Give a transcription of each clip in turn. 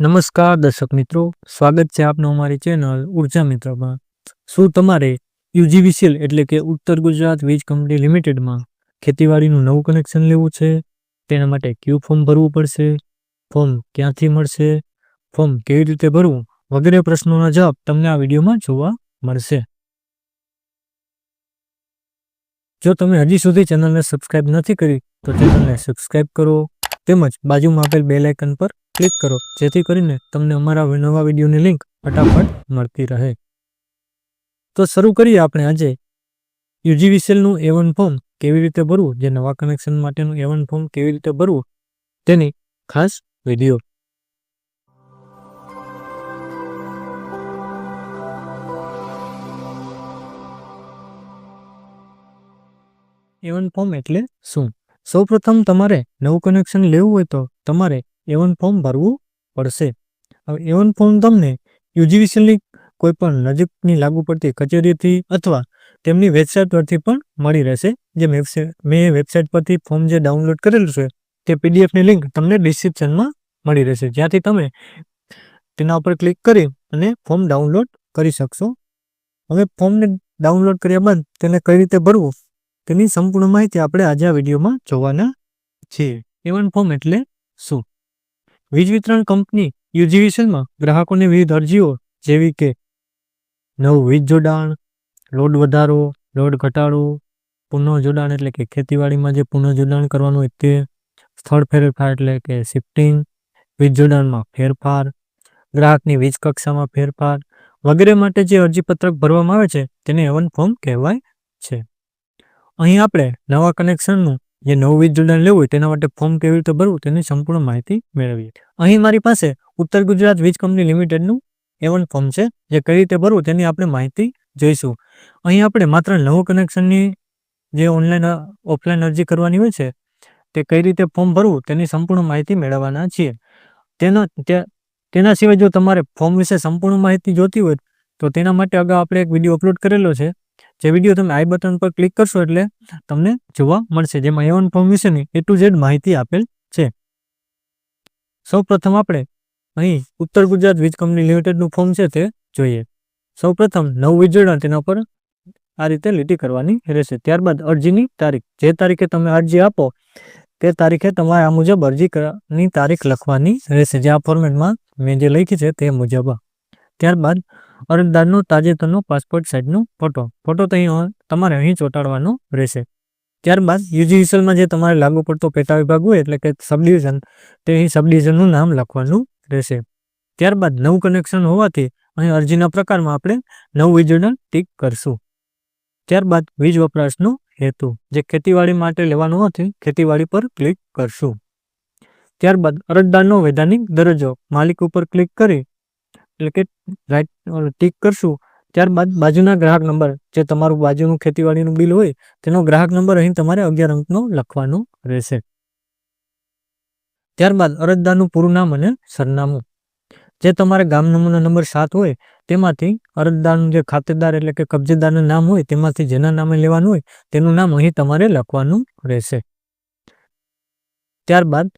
નમસ્કાર દર્શક મિત્રો, સ્વાગત છે આપનું અમારી ચેનલ ઊર્જા મિત્રમાં. શું તમારે યુજીવીસીએલ એટલે કે ઉત્તર ગુજરાત વીજ કંપની લિમિટેડમાં ખેતીવાડીનું નવું કનેક્શન લેવું છે? તેના માટે કયું ફોર્મ ભરવું પડશે? ફોર્મ ક્યાંથી મળશે? ફોર્મ કેવી રીતે ભરવું? વગેરે પ્રશ્નોના જવાબ તમને આ વિડીયોમાં જોવા મળશે. જો તમે હજી સુધી ચેનલને સબસ્ક્રાઇબ નથી કરી, તો ચેનલને સબસ્ક્રાઇબ કરો. તેમજ બાજુમાં આપેલ બેલ આઇકન પર ક્લિક કરો, જેથી કરીને તમને અમારા નવા વિડીયોની લિંક ફટાફટ મળતી રહે. તો શરૂ કરીએ આપણે આજે. યુજીવીસીએલનું એવન ફોર્મ કેવી રીતે ભરવું, જે નવા કનેક્શન માટેનું એવન ફોર્મ કેવી રીતે ભરવું, તેની ખાસ વીડિયો. એવન ફોર્મ એટલે શું? સૌપ્રથમ તમારે નવું કનેક્શન લેવું હોય તો તમારે એવન ફોર્મ ભરવું પડશે. હવે એવન ફોર્મ તમને યુજીવીસીની કોઈ પણ નજીકની લાગુ પડતી કચેરીથી અથવા તેમની વેબસાઇટ પરથી પણ મળી રહેશે. જે મેં વેબસાઇટ પરથી ફોર્મ જે ડાઉનલોડ કરેલું છે, તે પીડીએફની લિંક તમને ડિસ્ક્રિપ્શનમાં મળી રહેશે. જ્યાંથી તમે તેના ઉપર ક્લિક કરી અને ફોર્મ ડાઉનલોડ કરી શકશો. હવે ફોર્મને ડાઉનલોડ કર્યા બાદ તેને કઈ રીતે ભરવું, તેની સંપૂર્ણ માહિતી આપણે આજે આ વિડીયોમાં જોવાના છીએ. એવન ફોર્મ એટલે શું? વીજ વિતરણ કંપની યુજીવીસીએલમાં ગ્રાહકોને વિવિધ અરજીઓ, જેવી કે નવું વીજ જોડાણ, લોડ વધારો, લોડ ઘટાડો પુનઃ જોડાણ એટલે કે ખેતીવાડીમાં જે પુનઃ જોડાણ કરવાનું હોય તે સ્થળ ફેરફાર એટલે કે શિફ્ટિંગ, વીજ જોડાણમાં ફેરફાર, ગ્રાહકની વીજ કક્ષામાં ફેરફાર વગેરે માટે જે અરજીપત્રક ભરવામાં આવે છે તેને એવન ફોર્મ કહેવાય છે. અહીં આપણે નવા કનેક્શનનું જે નવું વીજ જોડાણ લેવું હોય તેના માટે ફોર્મ કેવી રીતે ભરવું તેની સંપૂર્ણ માહિતી મેળવીએ. અહીં મારી પાસે ઉત્તર ગુજરાત વીજ કંપની લિમિટેડનું એવન ફોર્મ છે, જે કઈ રીતે ભરવું તેની આપણે માહિતી જોઈશું. અહીં આપણે માત્ર નવું કનેક્શનની જે ઓનલાઈન, ઓફલાઈન અરજી કરવાની હોય છે, તે કઈ રીતે ફોર્મ ભરવું તેની સંપૂર્ણ માહિતી મેળવવાના છીએ. તેના તેના સિવાય જો તમારે ફોર્મ વિશે સંપૂર્ણ માહિતી જોતી હોય તો તેના માટે અગાઉ આપણે એક વીડિયો અપલોડ કરેલો છે જે વીડિયો તમે આઈ બટન પર ક્લિક કરશો એટલે તમને જોવા મળશે. જેમાં એવન ફોર્મ વિશેની એ ટુ ઝેડ માહિતી આપેલ છે. સૌ પ્રથમ આપણે અહીં ઉત્તર ગુજરાત વીજ કંપની લિમિટેડનું ફોર્મ છે તે જોઈએ. સૌ પ્રથમ નવ વીજ જોડાણ તેના પર આ રીતે લીટી કરવાની રહેશે. ત્યારબાદ અરજીની તારીખ. જે તારીખે તમે અરજી આપો તે તારીખે તમારે આ મુજબ અરજીની તારીખ લખવાની રહેશે. જે આ ફોર્મેટમાં મેં જે લખી છે તે મુજબ. ત્યારબાદ અરજદારનો તાજેતરનો પાસપોર્ટ સાઇઝનો ફોટો. ફોટો તો અહીં તમારે અહીં ચોંટાડવાનો રહેશે. ત્યારબાદ યુજીવીસીએલમાં જે તમારે લાગુ પડતો પેટા વિભાગ હોય, એટલે કે સબડિવિઝન, તે અહીં સબડિવિઝનનું નામ લખવાનું રહેશે. ત્યારબાદ નવું કનેક્શન હોવાથી અહીં અરજીના પ્રકારમાં આપણે નવું વીજળીના ટીક કરશું. ત્યારબાદ વીજ વપરાશનો હેતુ, જે ખેતીવાડી માટે લેવાનો હોવાથી ખેતીવાડી પર ક્લિક કરશું. ત્યારબાદ અરજદારનો વૈધાનિક દરજ્જો, માલિક ઉપર ક્લિક કરી એટલે કે રાઈટ ટીક કરશું ત્યારબાદ બાજુના ગ્રાહક નંબર જે તમારું બાજુનું ખેતીવાડીનું બિલ હોય, તેનો ગ્રાહક નંબર અહીં તમારે અગિયાર અંકનો લખવાનો રહેશે. ત્યારબાદ અરજદારનું પૂરું નામ અને સરનામું. જે તમારે ગામ નમૂના નંબર સાત હોય, તેમાંથી અરજદારનું જે ખાતેદાર એટલે કે કબજેદારનું નામ હોય, તેમાંથી જેના નામે લેવાનું હોય, તેનું નામ અહીં તમારે લખવાનું રહેશે. ત્યારબાદ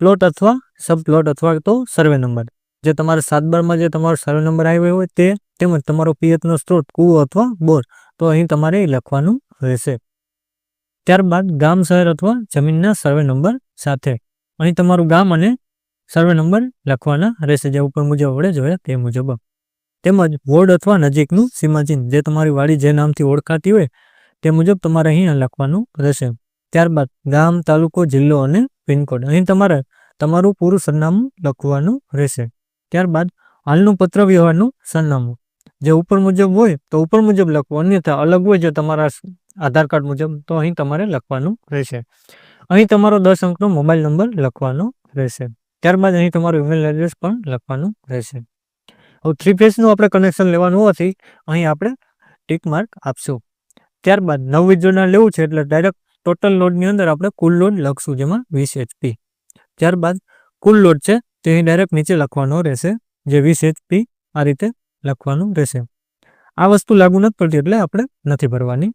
પ્લોટ અથવા સબ પ્લોટ અથવા તો સર્વે નંબર જે તમારે સાત બારમાં જે તમારો સર્વે નંબર આવ્યો હોય તે તેમજ તમારો પિયતનો સ્ત્રોત કૂવો અથવા બોર, તો અહીં તમારે લખવાનું રહેશે. ત્યારબાદ ગામ, શહેર અથવા જમીનના સર્વે નંબર સાથે અહીં તમારું ગામ અને સર્વે નંબર લખવાના રહેશે, જે ઉપર મુજબ વડે જોયા તે મુજબ. તેમજ વોર્ડ અથવા નજીકનું સીમાચિહ્ન, જે તમારી વાડી જે નામથી ઓળખાતી હોય તે મુજબ તમારે અહીં લખવાનું રહેશે. ત્યારબાદ ગામ, તાલુકો, જિલ્લો અને પિનકોડ, અહીં તમારે તમારું પૂરું સરનામું લખવાનું રહેશે. ત્યારબાદ હાલનું પત્ર વ્યવહારનું સરનામું. જે ઉપર મુજબ હોય તો ઉપર મુજબ લખવું, અન્યથા અલગ હોય જો તમારા આધાર કાર્ડ મુજબ, તો અહીં તમારે લખવાનું રહેશે. અહીં તમારો દસ અંકનો મોબાઈલ નંબર લખવાનો રહેશે. ત્યારબાદ અહીં તમારું ઈમેલ એડ્રેસ પણ લખવાનું રહેશે. હવે થ્રી ફેસનું આપણે કનેક્શન લેવાનું હોવાથી અહીં આપણે ટીક માર્ક આપશું. ત્યારબાદ નવ વીજ લેવું છે એટલે ડાયરેક્ટ ટોટલ લોડની અંદર આપણે કુલ લોડ લખશું, જેમાં વીસ એચપી ત્યારબાદ કુલ લોડ છે તે ડાયરેક્ટ નીચે લખવાનો રહેશે, જે વીસ એચપી આ રીતે લખવાનું રહેશે. આ વસ્તુ લાગુ નથી પડતી એટલે આપણે નથી ભરવાની.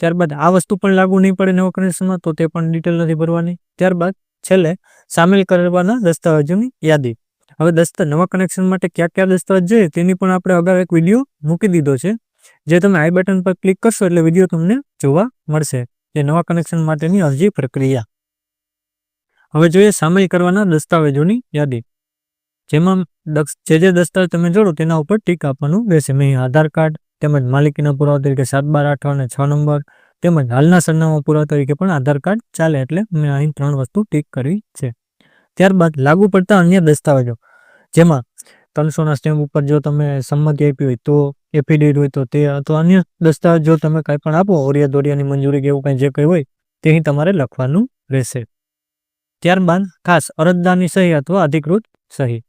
ત્યારબાદ આ વસ્તુ પણ લાગુ નહીં પડે નવા કનેક્શનમાં તો તે પણ ડિટેલ નથી ભરવાની. ત્યારબાદ છેલ્લે સામેલ કરવાના દસ્તાવેજોની યાદી. હવે દસ્તા, નવા કનેક્શન માટે કયા કયા દસ્તાવેજ જોઈએ તેની પણ આપણે અગાઉ એક વીડિયો મૂકી દીધો છે, જે તમે આઈ બટન પર ક્લિક કરશો એટલે વીડિયો તમને જોવા મળશે. જે નવા કનેક્શન માટેની અરજી પ્રક્રિયા. હવે જોઈએ સામેલ કરવાના દસ્તાવેજોની યાદી. જેમાં જે જે દસ્તાવેજ તમે જોડો તેના ઉપર ટીક આપવાનું રહેશે. મેં આધાર કાર્ડ, તેમજ માલિકીના પુરાવા તરીકે સાત બાર આઠ અને છ નંબર, તેમજ હાલના સરનામા પુરાવા તરીકે પણ આધાર કાર્ડ ચાલે એટલે મેં અહીં ત્રણ વસ્તુ ટીક કરી છે. ત્યારબાદ લાગુ પડતા અન્ય દસ્તાવેજો, જેમાં ત્રણસોના સ્ટેમ્પ ઉપર જો તમે સંમતિ આપી હોય તો, એફિડેવિટ હોય તો તે, અથવા અન્ય દસ્તાવેજ જો તમે કંઈ પણ આપો ઓરિયા દોરિયાની મંજૂરી કે એવું કંઈ જે કંઈ હોય, તે અહીં તમારે લખવાનું રહેશે. ત્યારબાદ ખાસ અરજદારની સહી અથવા અધિકૃત સહી.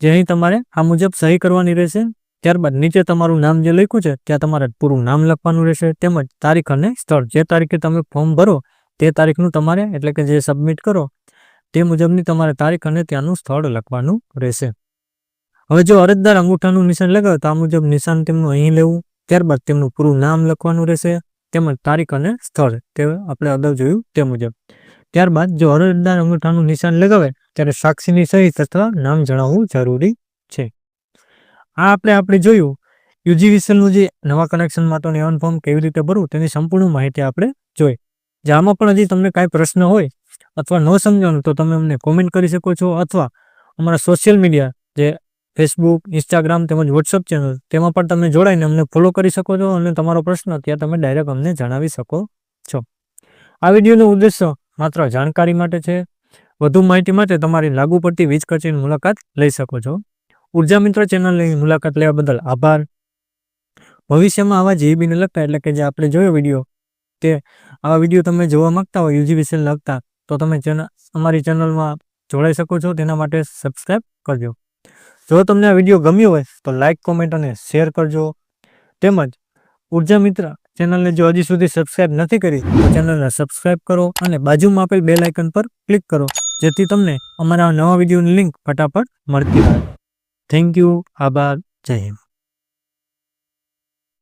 જે અહીં તમારે આ મુજબ સહી કરવાની રહેશે. ત્યારબાદ નીચે તમારું નામ જે લખ્યું છે, ત્યાં તમારે પૂરું નામ લખવાનું રહેશે, તેમજ તારીખ અને સ્થળ. જે તારીખે તમે ફોર્મ ભરો, તે તારીખનું તમારે, એટલે કે જે સબમિટ કરો, તે મુજબની તમારે તારીખ અને ત્યાંનું સ્થળ લખવાનું રહેશે. હવે જો અરજદાર અંગૂઠાનું નિશાન લગાવે, તો આ મુજબ નિશાન તેમનું અહીં લેવું. ત્યારબાદ તેમનું પૂરું નામ લખવાનું રહેશે, તેમજ તારીખ અને સ્થળ. તે આપણે અગાઉ જોયું તે મુજબ. ત્યારબાદ જો અરજદાર અંગૂઠાનું નિશાન લગાવે, ત્યારે સાક્ષીની સહી તથા નામ જણાવવું જરૂરી છે. આ આપણે આપણે જોયું. યુજીવીસીએલનું જે નવા કનેક્શન માટેનું એવન ફોર્મ કેવી રીતે ભરવું તેની સંપૂર્ણ માહિતી આપણે જોઈ. જે આમાં પણ હજી તમને કાંઈ પ્રશ્ન હોય અથવા ન સમજાણું તો તમે અમને કોમેન્ટ કરી શકો છો અથવા અમારા સોશિયલ મીડિયા જે ફેસબુક ઇન્સ્ટાગ્રામ તેમજ વોટ્સઅપ ચેનલ તેમાં પણ તમે જોડાઈને અમને ફોલો કરી શકો છો અને તમારો પ્રશ્ન ત્યાં તમે ડાયરેક્ટ અમને જણાવી શકો છો. આ વિડીયોનો ઉદ્દેશ્ય માત્ર જાણકારી માટે છે. વધુ માહિતી માટે તમારી લાગુ પડતી વીજ કચેરીની મુલાકાત લઈ શકો છો. ઊર્જા મિત્ર ચેનલની મુલાકાત લેવા બદલ આભાર. ભવિષ્યમાં આવા જીબીને લગતા એટલે કે જે આપણે જોયો વીડિયો, તે આવા વીડિયો તમે જોવા માંગતા હોય યુજી વિશે લગતા, તો તમે ચેનલ અમારી ચેનલમાં જોડાઈ શકો છો. તેના માટે સબસ્ક્રાઈબ કરજો. જો તમને આ વીડિયો ગમ્યો હોય, તો લાઇક કોમેન્ટ અને શેર કરજો. તેમજ ઊર્જા મિત્ર ચેનલને જો હજી સુધી સબસ્ક્રાઇબ નથી કરી, તો ચેનલને સબસ્ક્રાઇબ કરો અને બાજુમાં આપેલ બેલ આઇકન પર ક્લિક કરો, જેથી તમને અમારા નવા વિડીયોની લિંક ફટાફટ મળતી રહે. થેન્ક યુ આભાર. જય હિન્દ.